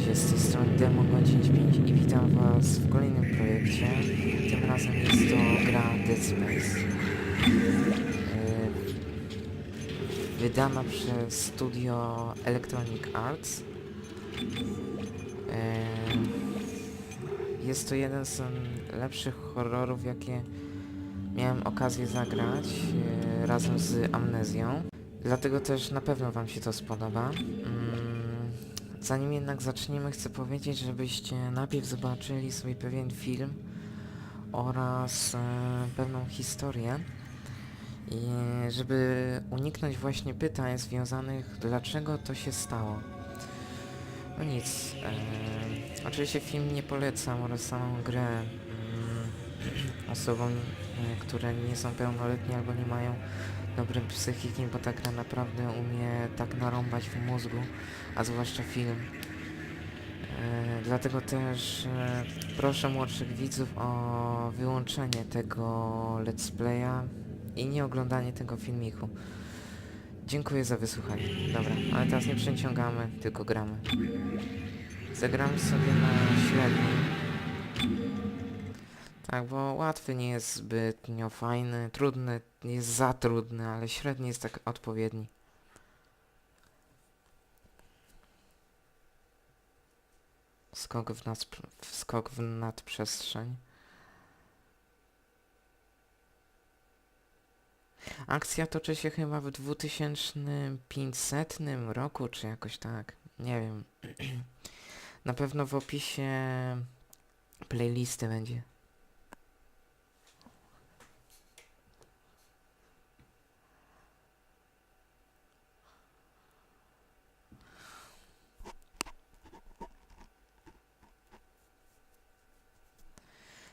Ludzie, z tej strony Demo195 i witam was w kolejnym projekcie. Tym razem jest to gra Dead Space. Yy, wydana przez studio Electronic Arts. Yy, jest to jeden z lepszych horrorów, jakie miałem okazję zagrać yy, razem z Amnezją. Dlatego też na pewno wam się to spodoba. Zanim jednak zaczniemy, chcę powiedzieć, żebyście najpierw zobaczyli sobie pewien film oraz e, pewną historię. I żeby uniknąć właśnie pytań związanych, dlaczego to się stało. No nic. E, oczywiście film nie polecam oraz samą grę mm, osobom, e, które nie są pełnoletnie albo nie mają dobrej psychiki, bo ta gra naprawdę umie tak narąbać w mózgu, a zwłaszcza film. E, dlatego też e, proszę młodszych widzów o wyłączenie tego let's playa i nie oglądanie tego filmiku. Dziękuję za wysłuchanie. Dobra, ale teraz nie przeciągamy, tylko gramy. Zagramy sobie na średnim. Tak, bo łatwy nie jest zbytnio fajny, trudny jest za trudny, ale średni jest tak odpowiedni. Skok w, nad, skok w nadprzestrzeń. Akcja toczy się chyba w 2500 roku, czy jakoś tak. Nie wiem. Na pewno w opisie playlisty będzie.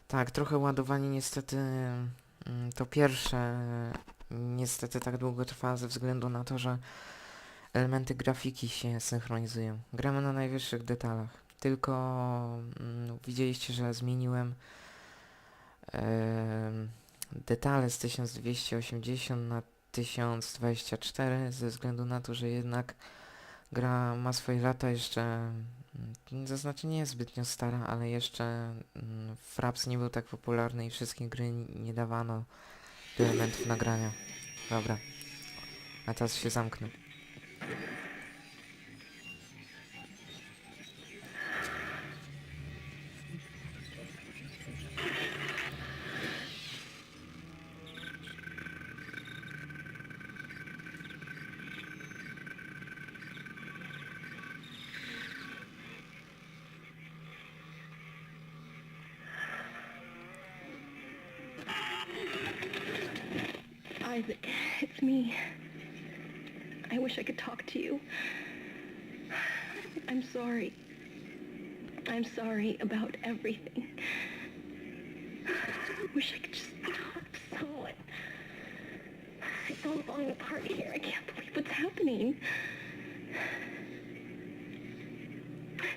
Tak, trochę ładowanie niestety mm, to pierwsze niestety tak długo trwa ze względu na to, że elementy grafiki się synchronizują. Gramy na najwyższych detalach. Tylko mm, widzieliście, że zmieniłem em, detale z 1280 na 1024 ze względu na to, że jednak gra ma swoje lata jeszcze to znaczy nie jest zbytnio stara, ale jeszcze mm, Fraps nie był tak popularny i wszystkie gry nie dawano elementów nagrania. Dobra. A teraz się zamknę. Me. I wish I could talk to you. I'm sorry. I'm sorry about everything. I wish I could just talk to someone. I feel I'm falling apart here. I can't believe what's happening.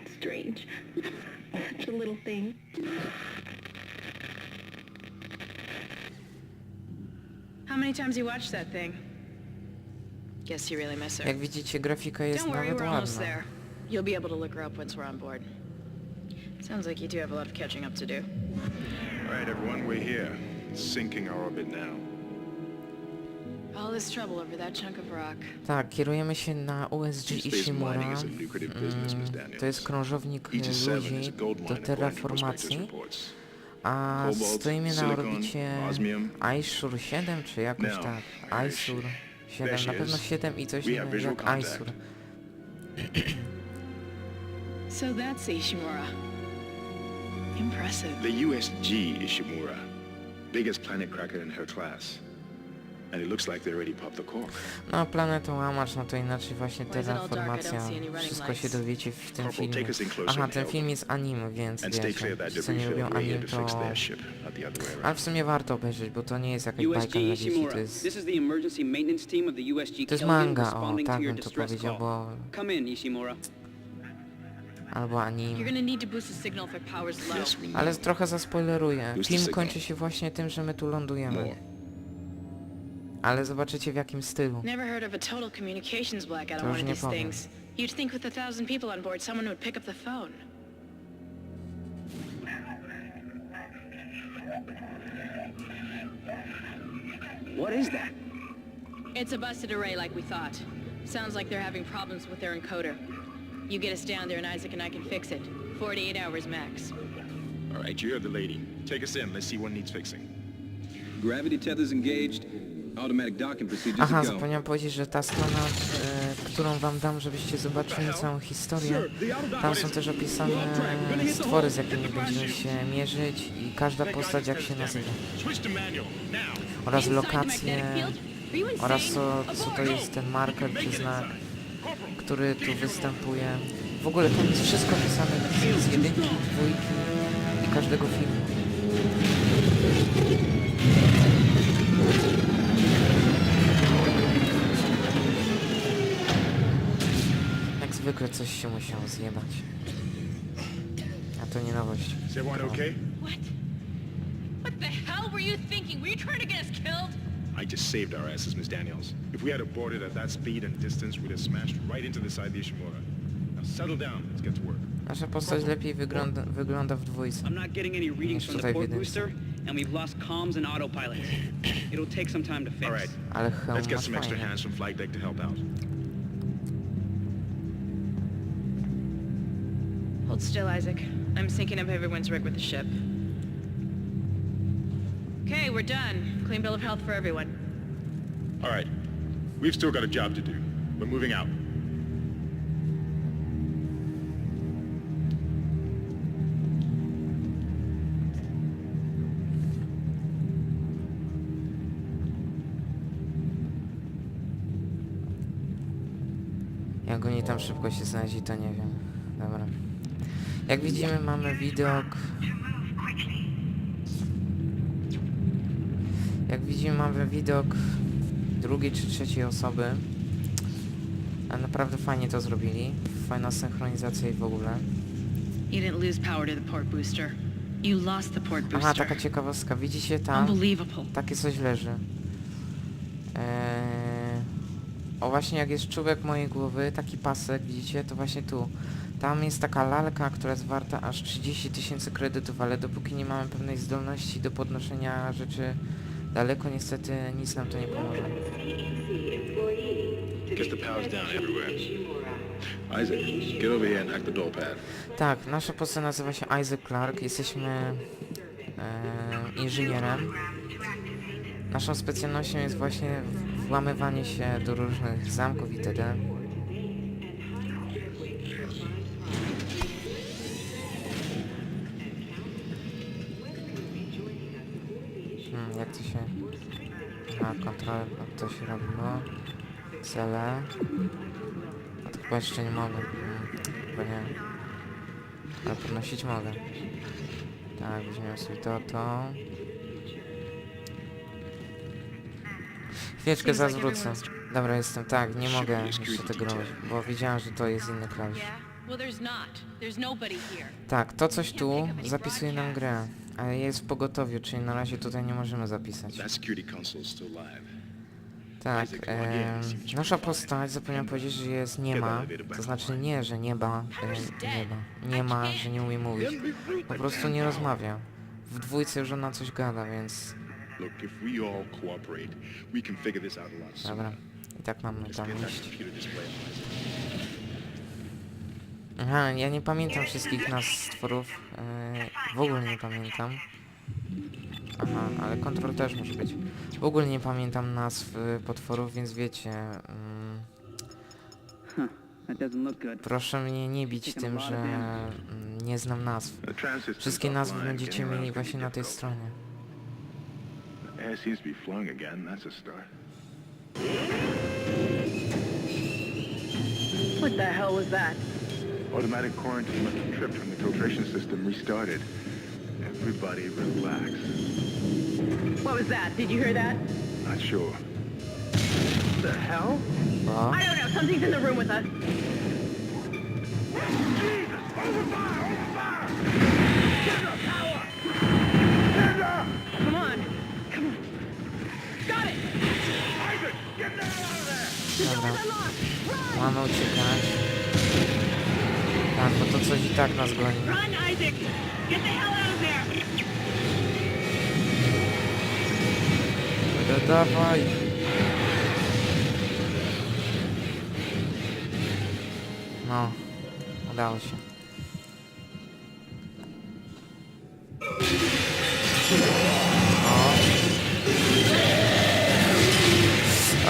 It's strange. Such a little thing. How many times you watched that thing? Guess you really miss her. Jak widzicie, grafika jest Don't worry, nawet we're almost ładna. there. You'll be able to look her up once we're on board. Sounds like you do have a lot of catching up to do. All right, everyone, we're here. Sinking our orbit now. All this trouble over that chunk of rock. Tak, kierujemy się na USG Space Ishimura. mining is a lucrative business, Miss Mm, Daniels. To jest krążownik e, 7 is ludzi do terraformacji. A stoimy na orbicie. Aishur 7, czy jakoś tak. she 7, she na pewno is. 7 i coś innego jak. Aishur. So that's Ishimura. Impressive. The USG Ishimura, biggest planet cracker in her class. No, planetą łamacz, no to inaczej właśnie Why is it all dark? I don't terraformacja. see any running Wszystko się dowiecie w tym filmie. Aha, ten film jest anime, więc wiecie, co nie lubią anime, to Ale w sumie warto obejrzeć, bo to nie jest jakaś bajka dla dzieci, to jest... this is the emergency maintenance team of the USG To jest manga, o, tak bym to powiedział, bo... Come in, Ishimura. Albo You're anime. Ale trochę zaspoileruję. Film kończy się właśnie tym, że my tu lądujemy. More. Ale zobaczycie w jakim stylu. Never heard of a total communications blackout To on już one nie of these powiem. things. You'd think with a thousand people on board, someone would pick up the phone. What is that? It's a busted array like we thought. Sounds like they're having problems with their encoder. You get us down there and Isaac and I can fix it. 48 hours max. All right, you heard the lady. Take us in. Let's see what needs fixing. Gravity tethers engaged. Aha, zapomniałem powiedzieć, że ta strona, e, którą wam dam, żebyście zobaczyli całą historię, tam są też opisane stwory, z jakimi będziemy się mierzyć i każda postać jak się nazywa. Oraz lokacje, oraz co, co to jest ten marker czy znak, który tu występuje. W ogóle tam jest wszystko opisane z jedynki, dwójki i każdego filmu. Zwykle coś się musiało zjebać. A to nie nowość. Is everyone okay? What? What the hell were you thinking? Were you trying to get us killed? I just saved our asses, Miss Daniels. If we had aborted at that speed and distance, we'd have smashed right into the side of the Ishimura. Now settle down. Let's get to work. Nasza postać lepiej wygląda, wygląda w dwójce. I'm not getting any readings from the port booster, and we've lost comms and autopilot. It'll take some time to fix. All right, Ale hełm let's get some extra hands from flight deck to help out. Hold still, Isaac. I'm syncing up everyone's rig with the ship. Okay, we're done. Clean bill of health for everyone. All right, we've still got a job to do. We're moving out. Jak oni tam szybko się znaleźli, to nie wiem. Dobra. Jak widzimy, mamy widok... Jak widzimy, mamy widok drugiej czy trzeciej osoby. A naprawdę fajnie to zrobili. Fajna synchronizacja i w ogóle. You didn't lose power to the port booster. You lost the port booster. Aha, taka ciekawostka. Widzicie tam? Takie coś leży. Eee... O właśnie jak jest czubek mojej głowy, taki pasek, widzicie, to właśnie tu. Tam jest taka lalka, która jest warta aż 30 tysięcy kredytów, ale dopóki nie mamy pewnej zdolności do podnoszenia rzeczy daleko, niestety nic nam to nie pomoże. Guess the power's down everywhere. Isaac, get over here and hack the door pad. Tak, nasza postać nazywa się Isaac Clark, jesteśmy e, inżynierem. Naszą specjalnością jest właśnie włamywanie się do różnych zamków itd. Cele. A to chyba jeszcze nie mogę. Chyba nie. Ale podnosić mogę. Tak, weźmiemy sobie to, to. Chwileczkę everyone's- Dobra, jestem, tak, nie mogę jeszcze tego robić, bo widziałem, że to jest inny klawisz. Tak, to coś tu zapisuje nam grę, ale jest w pogotowiu, czyli na razie tutaj nie możemy zapisać. That security console's still live. Tak, em, nasza postać, zapomniałem powiedzieć, że jest nie ma, to znaczy nie, że nie ma, e, nie ma, nie ma, że nie umie mówić, po prostu nie rozmawia. W dwójce już ona coś gada, więc dobra. I tak mamy tam iść. Aha, ja nie pamiętam wszystkich nazw stworów, e, w ogóle nie pamiętam. Aha, ale kontrol też może być. W ogóle nie pamiętam nazw e, potworów, więc wiecie, mm, Huh, that doesn't look good. proszę mnie nie bić tym, że mm, nie znam nazw. Wszystkie nazwy będziecie mieli właśnie na tej stronie. Air seems to be flowing again. That's a start. What the hell was that? Automatic quarantine must have tripped when the filtration system restarted. Everybody relax. What was that? Did you hear that? Not sure. The hell? O, I don't know. Something's in the room with us. Jesus! Over fire! Over fire! Stand up, power! Stand up! Come on. Come on. Got it. Isaac, get the hell out of there! Mamy uciekać. coś i tak nas goni. Run, Isaac! Get the hell out dawaj. No, udało się. O.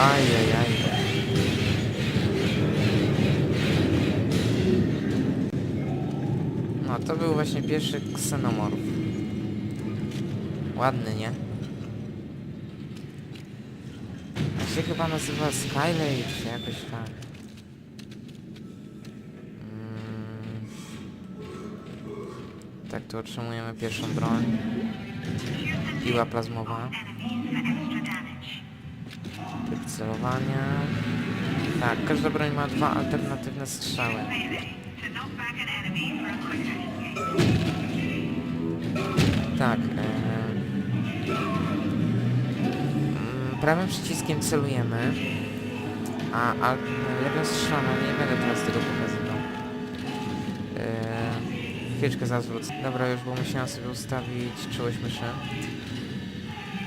Ajajaj. No, to był właśnie pierwszy ksenomorf. Ładny, nie? On się chyba nazywa Skylade, czy jakoś tak. Mm. Tak, tu otrzymujemy pierwszą broń. Piła plazmowa. Typ celowania. Tak, każda broń ma dwa alternatywne strzały. Tak. E... Prawym przyciskiem celujemy, a, a lewym strzałem, ale nie będę teraz tego pokazywał. Eee, chwileczkę. Dobra, już bo musiałem sobie ustawić czułość myszy.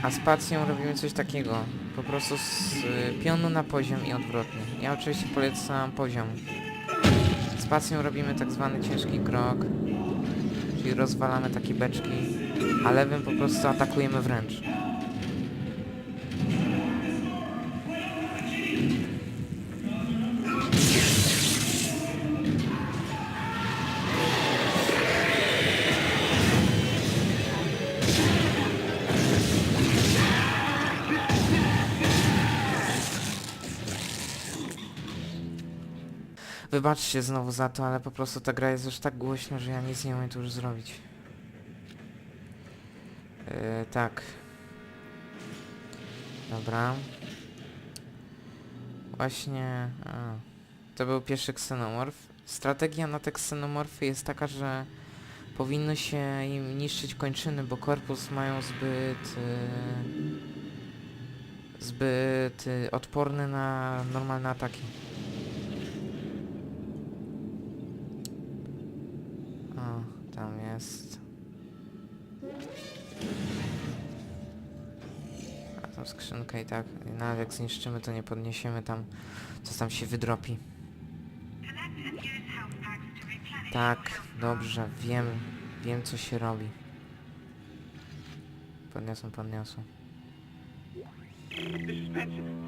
A spacją robimy coś takiego. Po prostu z y, pionu na poziom i odwrotnie. Ja oczywiście polecam poziom. Spacją robimy tak zwany ciężki krok, czyli rozwalamy takie beczki, a lewym po prostu atakujemy wręcz. Wybaczcie znowu za to, ale po prostu ta gra jest już tak głośna, że ja nic nie umiem tu już zrobić. Yy, tak. Dobra. Właśnie... A, to był pierwszy ksenomorf. Strategia na te ksenomorfy jest taka, że powinno się im niszczyć kończyny, bo korpus mają zbyt... Yy, zbyt yy, odporny na normalne ataki. I tak, nawet jak zniszczymy, to nie podniesiemy tam, co tam się wydropi. Tak, dobrze, wiem, wiem co się robi. Podniosą, podniosą.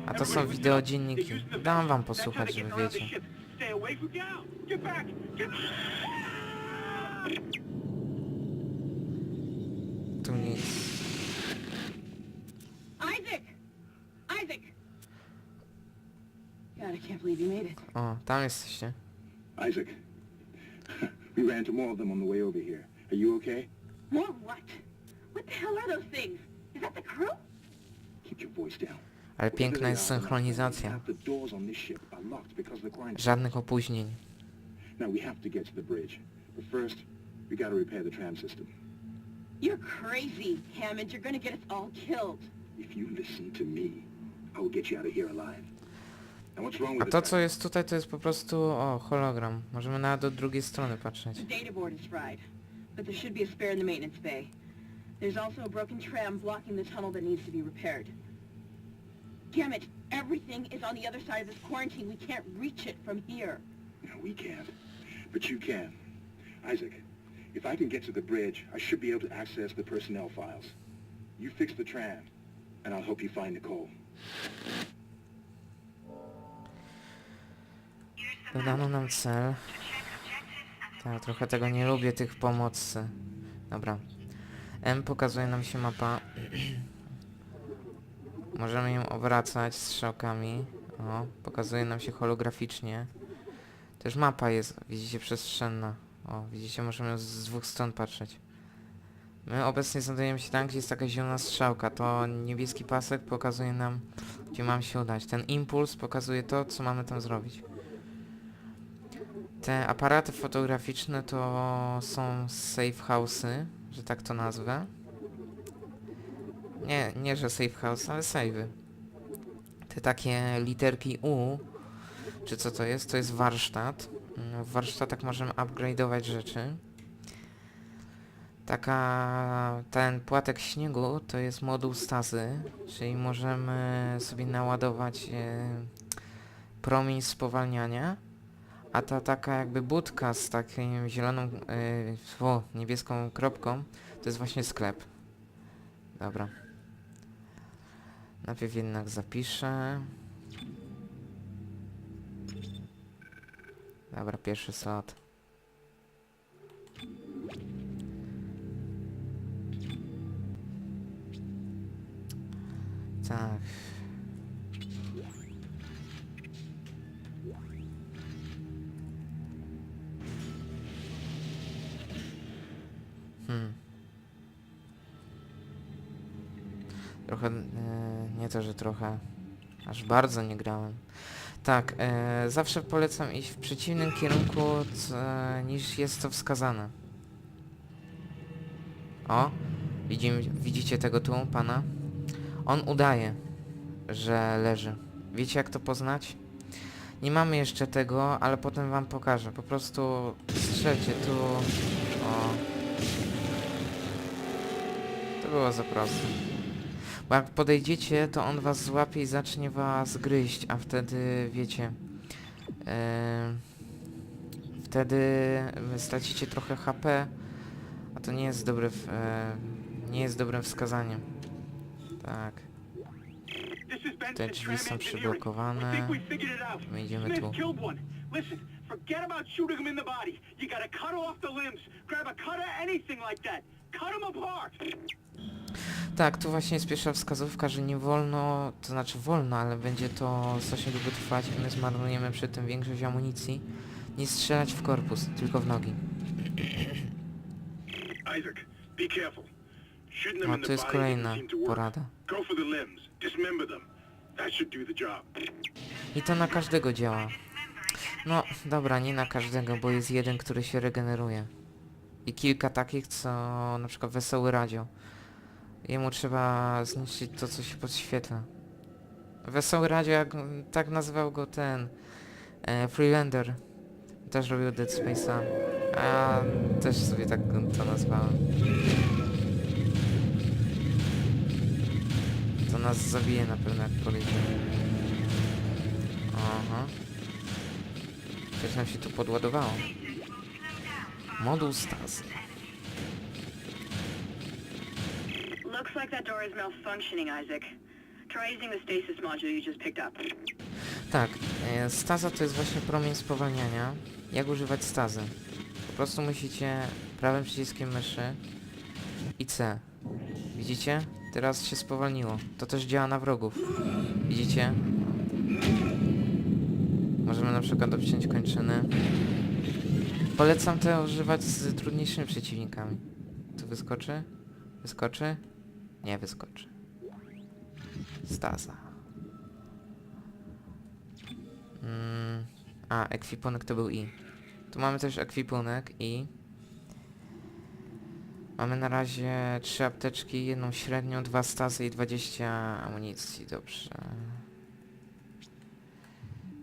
A to są wideodzienniki. Dam wam posłuchać, żeby wiecie. Stay away from Gal! Get back! Get Tu nic. Isaac! Isaac! God, I can't believe you made it. O, tam jesteście. Isaac, we ran into more of them on the way over here. Are you okay? More what? What the hell are those things? Is that the crew? Keep your voice down. Ale piękna jest synchronizacja. The doors on this ship are locked because of the quarantine. Żadnych opóźnień. Now we have to get to the bridge. But first, we gotta repair the tram system. You're crazy, Hammond. You're gonna get us all killed. If you listen to me, I will get you out of here alive. Now what's wrong A with to the co jest tutaj to jest po prostu, o, hologram. Możemy nawet do drugiej strony patrzeć. The data board is fried, but there should be a spare in the maintenance bay. There's also a broken tram blocking the tunnel that needs to be repaired. Damn it! Everything is on the other side of this quarantine. We can't reach it from here. No, we can't. But you can. Isaac, if I can get to the bridge, I should be able to access the personnel files. You fix the tram, and I'll help you find Nicole. Dodano nam cel. Tak, trochę tego nie lubię, tych pomocy. Dobra. M pokazuje nam się mapa. Możemy ją obracać strzałkami. O, pokazuje nam się holograficznie. Też mapa jest, widzicie, przestrzenna. O, widzicie, możemy ją z dwóch stron patrzeć. My obecnie znajdujemy się tam, gdzie jest taka zielona strzałka. To niebieski pasek pokazuje nam, gdzie mam się udać. Ten impuls pokazuje to, co mamy tam zrobić. Te aparaty fotograficzne to są safe house'y, że tak to nazwę. Nie, nie że safe house, ale save'y. Te takie literki U, czy co to jest? To jest warsztat. W warsztatach możemy upgrade'ować rzeczy. Taka... ten płatek śniegu to jest moduł stazy, czyli możemy sobie naładować e, promień spowalniania, a ta taka jakby budka z takim zieloną, e, o, niebieską kropką, to jest właśnie sklep. Dobra. Najpierw jednak zapiszę. Dobra, pierwszy slot. Tak. Hmm. Trochę, e, nie to, że trochę, aż bardzo nie grałem. Tak, e, zawsze polecam iść w przeciwnym kierunku c, niż jest to wskazane. O, widzimy, widzicie tego tu, pana? On udaje, że leży. Wiecie jak to poznać? Nie mamy jeszcze tego, ale potem wam pokażę. Po prostu strzelcie tu. Było za proste. Bo jak podejdziecie, to on was złapie i zacznie was gryźć, a wtedy wiecie... em, wtedy stracicie trochę HP, a to nie jest dobre, e, nie jest dobrym wskazaniem. Tak. Te drzwi są przyblokowane. My idziemy tu. forget about shooting him in the body. You gotta cut off the limbs. Grab a cutter, anything like that. Tak, tu właśnie jest pierwsza wskazówka, że nie wolno, to znaczy wolno, ale będzie to strasznie długo trwać i my zmarnujemy przy tym większość amunicji. Nie strzelać w korpus, tylko w nogi. Isaac, be careful. Shooting them No in to the jest body kolejna doesn't seem to work. porada. Go for the limbs. Dismember them. That should do the job. I to na każdego działa. No, dobra, nie na każdego, bo jest jeden, który się regeneruje. I kilka takich, co na przykład wesoły radio. Jemu trzeba zniszczyć to, co się podświetla. Wesoły radio, jak tak nazywał go ten e, Freelander. Też robił Dead Space'a. A ja też sobie tak to nazwałem. To nas zabije na pewno jak podejdziemy. Aha. Coś nam się tu podładowało. Moduł stazy. Door is malfunctioning, Isaac. Try using the stasis module you just picked up. Tak, e, staza to jest właśnie promień spowalniania. Jak używać stazy? Po prostu musicie prawym przyciskiem myszy i C. Widzicie? Teraz się spowolniło. To też działa na wrogów. Widzicie? Możemy na przykład obciąć kończyny. Polecam te używać z trudniejszymi przeciwnikami. Tu wyskoczy? Wyskoczy? Nie wyskoczy. Staza. Mm, a, ekwipunek to był I. Tu mamy też ekwipunek I. Mamy na razie trzy apteczki, jedną średnią, dwa stasy i 20 amunicji, dobrze.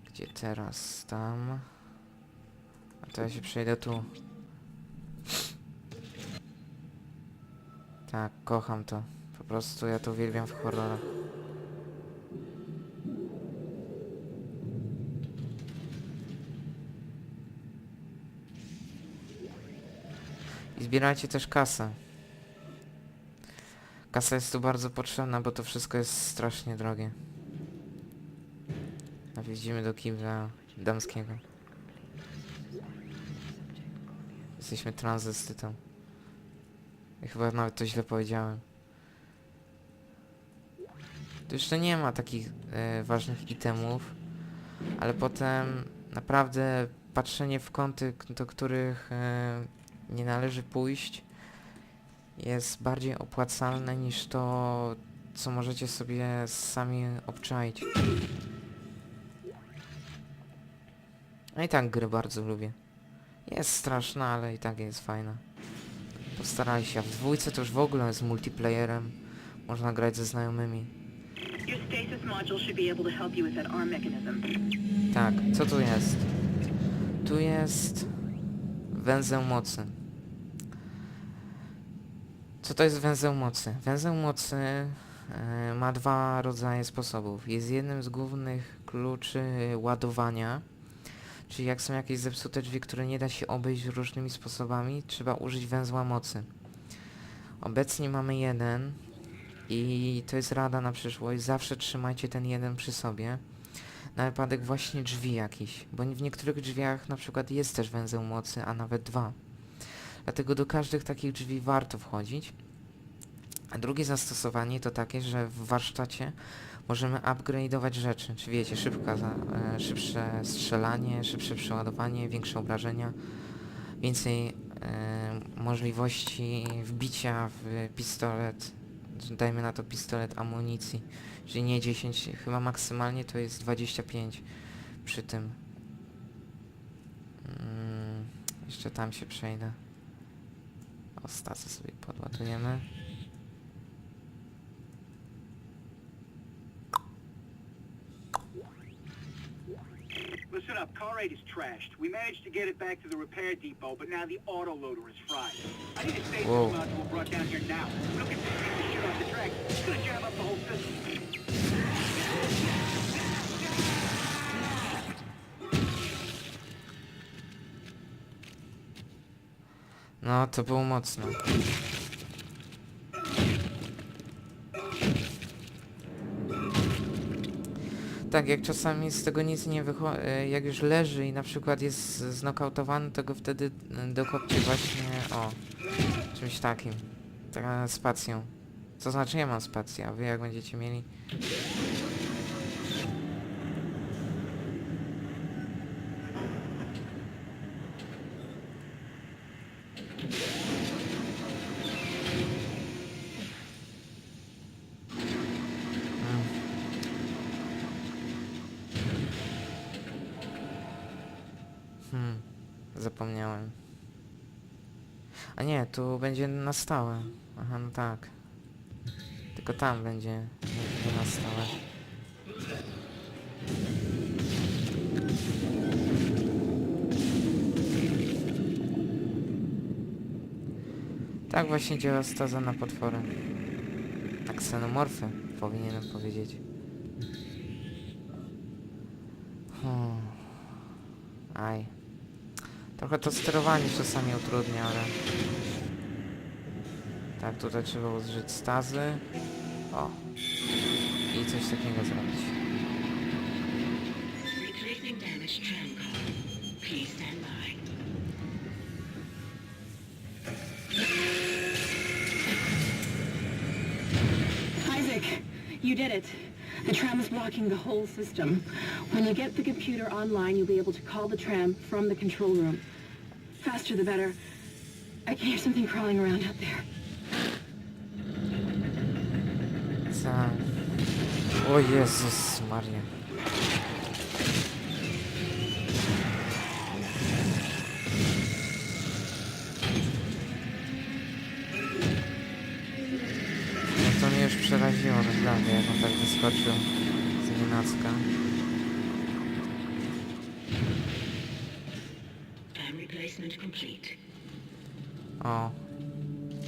Gdzie teraz? Tam. A to ja się przejdę tu. Tak, kocham to. Prostu ja to uwielbiam w horrorach. I zbierajcie też kasę. Kasa jest tu bardzo potrzebna, bo to wszystko jest strasznie drogie. A widzimy do kibla damskiego. Jesteśmy tranzystytą. I chyba nawet to źle powiedziałem. Tu jeszcze nie ma takich e, ważnych itemów, ale potem naprawdę patrzenie w kąty, do których e, nie należy pójść, jest bardziej opłacalne niż to, co możecie sobie sami obczaić. No i tak gry bardzo lubię. Jest straszna, ale i tak jest fajna. Postarali się, a w dwójce to już w ogóle z multiplayerem można grać ze znajomymi. Tak, co tu jest? Tu jest węzeł mocy. Co to jest węzeł mocy? Węzeł mocy e, ma dwa rodzaje sposobów. Jest jednym z głównych kluczy ładowania, czyli jak są jakieś zepsute drzwi, które nie da się obejść różnymi sposobami, trzeba użyć węzła mocy. Obecnie mamy jeden i to jest rada na przyszłość, zawsze trzymajcie ten jeden przy sobie na wypadek właśnie drzwi jakichś, bo w niektórych drzwiach na przykład jest też węzeł mocy, a nawet dwa. Dlatego do każdych takich drzwi warto wchodzić. A drugie zastosowanie to takie, że w warsztacie możemy upgrade'ować rzeczy, czy wiecie, szybka, e, szybsze strzelanie, szybsze przeładowanie, większe obrażenia, więcej e, możliwości wbicia w pistolet, dajmy na to pistolet amunicji, czyli nie 10, chyba maksymalnie to jest 25 przy tym. Mm, jeszcze tam się przejdę. O, sobie podładujemy. Listen up, car 8 is trashed. We managed to get it back to the repair depot, but now the is fried. I need a module brought down here now. Don't get this No, to było mocno. Tak, jak czasami z tego nic nie wychodzi, jak już leży i na przykład jest znokautowany, to go wtedy y, dokopcie właśnie, o, czymś takim. Taka spacją. To znaczy ja mam spację, a wy jak będziecie mieli... Mm. Hmm, zapomniałem. A nie, tu będzie na stałe. Aha, no tak. Tylko tam będzie na stałe. Tak właśnie działa staza na potwory. Na ksenomorfy, powinienem powiedzieć. Hmm. Aj. Trochę to sterowanie czasami utrudnia, ale... Tak, tutaj trzeba użyć stazy. O. I coś takiego zrobić. Isaac, you did it. The tram is blocking the whole system. When you get the computer online, you'll be able to call the tram from the control room. Faster the better. I can hear something crawling around out there. O Jezus Maria. No to mnie już przeraziło naprawdę, jak on tak wyskoczył z nienacka. O.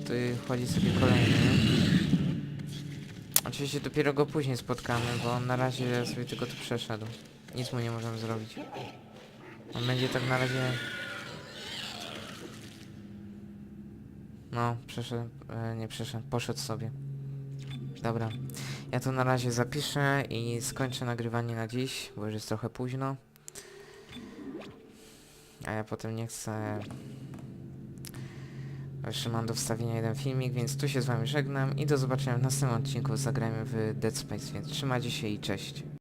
Tu chodzi sobie kolejny. Oczywiście dopiero go później spotkamy, bo on na razie sobie tylko tu przeszedł. Nic mu nie możemy zrobić. On będzie tak na razie... No, przeszedł, e, nie przeszedł, poszedł sobie. Dobra, ja to na razie zapiszę i skończę nagrywanie na dziś, bo już jest trochę późno. A ja potem nie chcę jeszcze mam do wstawienia jeden filmik, więc tu się z wami żegnam i do zobaczenia w następnym odcinku zagrajmy w Dead Space, więc trzymajcie się i cześć.